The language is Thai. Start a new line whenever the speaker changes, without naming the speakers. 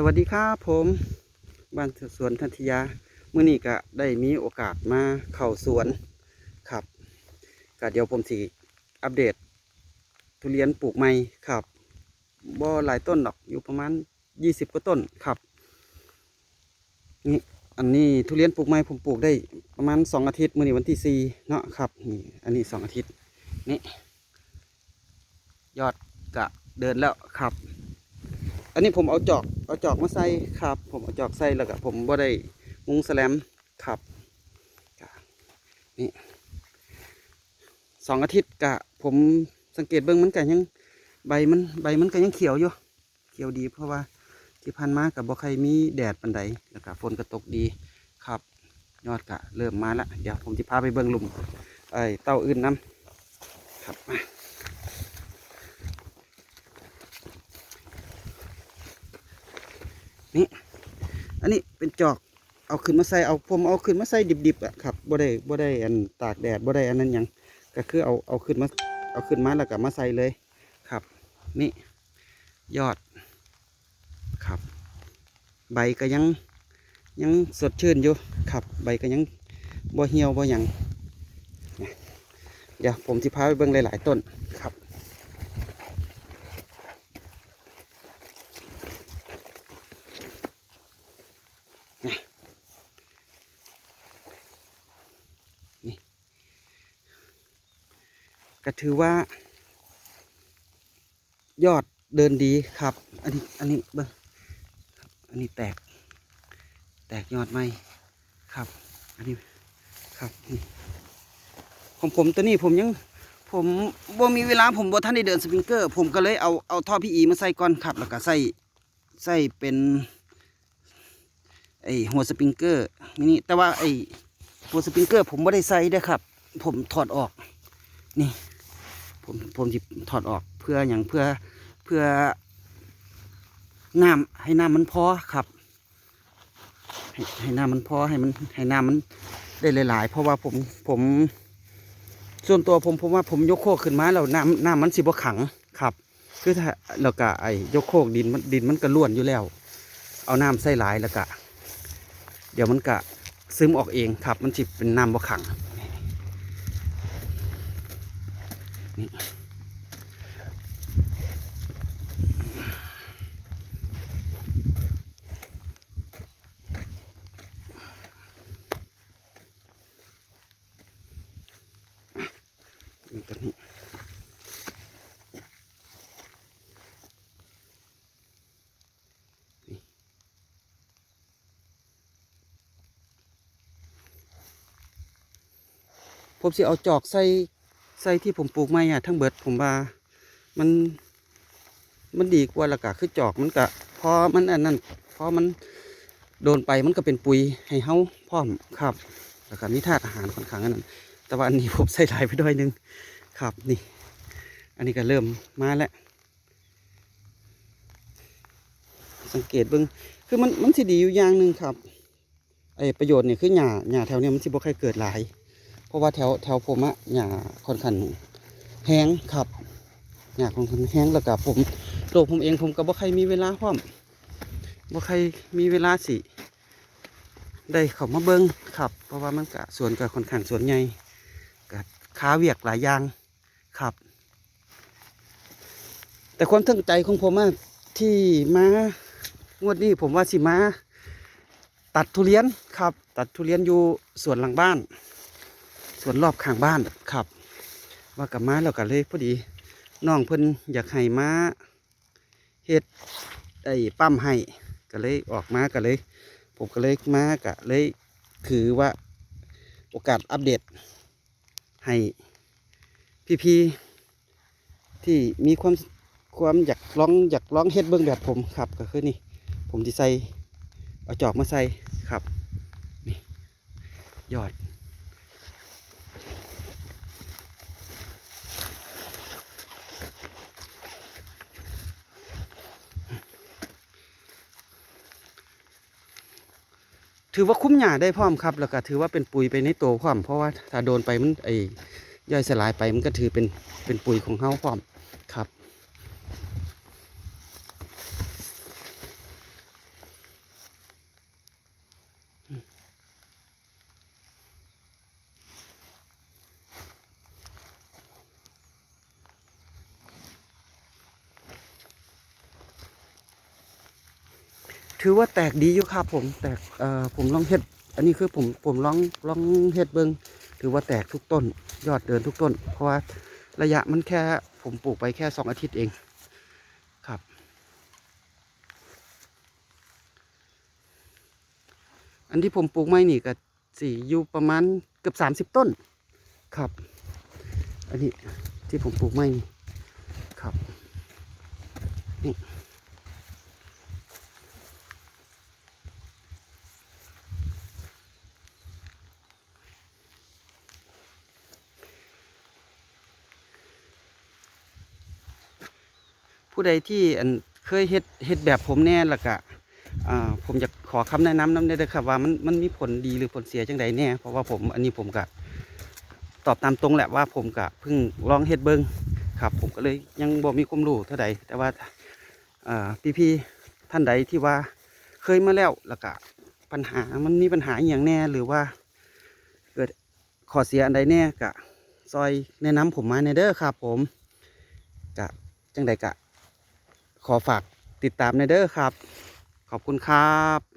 สวัสดีครับผมบ้านสวนทันทยาเมื่อนี้ก็ได้มีโอกาสมาเข้าสวนครับก็เดี๋ยวผมสิอัปเดต ทุเรียนปลูกใหม่ครับบ่หลายต้นหรอกอยู่ประมาณยี่สิบกว่าต้นครับนี่อันนี้ทุเรียนปลูกใหม่ผมปลูกได้ประมาณสองอาทิตย์มื่อนี้วันที่สี่เนาะครับนี่อันนี้สองอาทิตย์นี่ยอดกะเดินแล้วครับ อันนี้ผมเอาจอกเอาจอกมาใส่ครับ ผมเอาจอกใส่แล้วก็ผมบ่ได้มุงแสลมครับนี่สองอาทิตย์กะ ผมสังเกตเบิ้งมันก็ยังใบมันใบมันก็ยังเขียวอยู่เขียวดีเพราะว่าที่พันมากับบ่ใครมีแดดปันใดแล้วก็ฝนก็ตกดีครับ ยอดกะเริ่มมาละเดี๋ยวผมจะพาไปเบิ้งลุมไอเต้าอื่นน้ำครับมา นี่อันนี้เป็นจอกเอาขึ้นมาใส่เอาผมเอาขึ้นมาใส่ดิบๆอะครับบ่ได้บ่ได้อันตากแดดบ่ได้อันนั้นยังก็คือเอาเอาขึ้นมาเอาขึ้นมาแล้วก็มาใส่เลยครับ นี่ยอดครับ ใบก็ยังยังสดชื่นอยู่ครับ ใบก็ยังบ่เหี่ยวบ่หยังเดี๋ยวผมจะพาไปเบิ่งหลาย ๆ ต้นครับ ก็ถือว่า ยอดเดินดีครับ อันนี้อันนี้เบิ้งอันนี้แตก แตกยอดไหมครับ อันนี้ครับนี่ของผมตัวนี้ผมยัง ผมบ่มีเวลาผมบ่ท่านได้เดินสปริงเกอร์ ผมก็เลยเอาเอาท่อพีอีมาใส่ก่อนครับ แล้วก็ใส่ใส่เป็นไอหัวสปริงเกอร์มินี่แต่ว่าไอหัวสปริงเกอร์ ผมไม่ได้ใส่เด้ครับ ผมถอดออกนี่ ผมผมจะถอดออกเพื่ออย่างเพื่อเพื่อน้ำให้น้ำมันพอครับ ให้ให้น้ำมันพอให้มันให้น้ำมันได้หลาย ๆ เพราะว่าผมผม ส่วนตัวผมผมว่าผมยกโคกขึ้นมาแล้วน้ำน้ำมันสิบขังครับ คือถ้าเราก็ไอ้ยกโคกดินมันดินมันก็ล้วนอยู่แล้ว เอาน้ำใส่หลายแล้วก็เดี๋ยวมันก็ซึมออกเองครับ มันสิบเป็นน้ำบ่ขัง นี่นี่ตัวนี้ผมสิเอาจอกใส่ ใส่ที่ผมปลูกไม้อะทั้งเบิดผมว่ามันมันดีกว่าละกะคือจอกมันกะพอมันอันนั้นพอมันโดนไปมันก็เป็นปุ๋ยให้เฮาพร้อมครับแล้วก็มีธาตุอาหารค่อนข้างอันนั้นแต่ว่าอันนี้ผมใส่หลายไปด้วยนึงครับนี่ อันนี้ก็เริ่มมาแล้วสังเกตเบิ้งคือมันมันสิดีอยู่อย่างหนึ่งครับไอประโยชน์เนี่ยคือหญ้าหญ้าแถวเนี้ยมันสิบ่ค่อยเกิดหลาย เพราะว่าแถวแถวผมอะหญ้าค่อนข้างแห้งครับหญ้าค่อนข้างแห้งแล้วก็ผมตัวผมเองผมก็บ่ค่อยมีเวลาพร้อมบ่ค่อยมีเวลาสิได้เข้ามาเบิ้งครับ เพราะว่ามันกะสวนกับค่อนข้างสวนใหญ่กับค้าเวียกหลายอย่างครับ แต่ความตั้งใจของผมอะที่มางวดนี้ผมว่าสิมา ตัดทุเรียนครับ ตัดทุเรียนอยู่สวนหลังบ้าน สวนรอบข้างบ้านครับ ว่ากับมาแล้วก็เลยพอดีน้องเพิ่นอยากให้มาเฮ็ดไอ้ปั๊มให้ก็เลยออกมาก็เลย ผมก็เลยมาก็เลยถือว่าโอกาสอัปเดต ให้พี่ๆที่มีความความอยากลองอยากลองเฮ็ดเบื้องแบบผมครับก็คือนี่ ผมที่ใส่เอาจอบมาใส่ครับนี่ยอด ถือว่าคุ้มหญ้าได้พร้อมครับ แล้วก็ถือว่าเป็นปุ๋ยไปในตัวพร้อม เพราะว่าถ้าโดนไปมันไอย่อยสลายไปมันก็ถือเป็นเป็นปุ๋ยของเฮาพร้อมครับ ถือว่าแตกดีอยู่ครับผมแตกเอ่อผมลองเฮ็ด อันนี้คือผมผมลองลองเฮ็ดเบิงถือว่าแตกทุกต้น ยอดเดินทุกต้น เพราะว่าระยะมันแค่ผมปลูกไปแค่สองอาทิตย์เองครับ อันที่ผมปลูกไม้นี่ก็สี่อยู่ประมาณเกือบสามสิบ30ต้นครับ อันนี้ที่ผมปลูกไม้นี่ครับนี่ ผู้ใดที่อันเคยเฮ็ดเฮ็ดแบบผมแน่ละกะผมอยากขอคำแนะนำน้ำได้เลยครับว่ามันมันมีผลดีหรือผลเสียจังใดแน่เพราะว่าผมอันนี้ผมกะตอบตามตรงแหละว่าผมกะเพิ่งลองเฮ็ดเบิงครับ ผมก็เลยยังบ่มีความรู้เท่าใดแต่ว่าอ่พี่ๆท่านใดที่ว่าเคยมาแล้วล้วก็ปัญหามันมีปัญหาอย่างแน่หรือว่า เกิดขอเสียอันใดแน่กะซอยแนะนำผมมาในเด้อครับผมกะจังใดกะ ขอฝากติดตามในเด้อครับ ขอบคุณครับ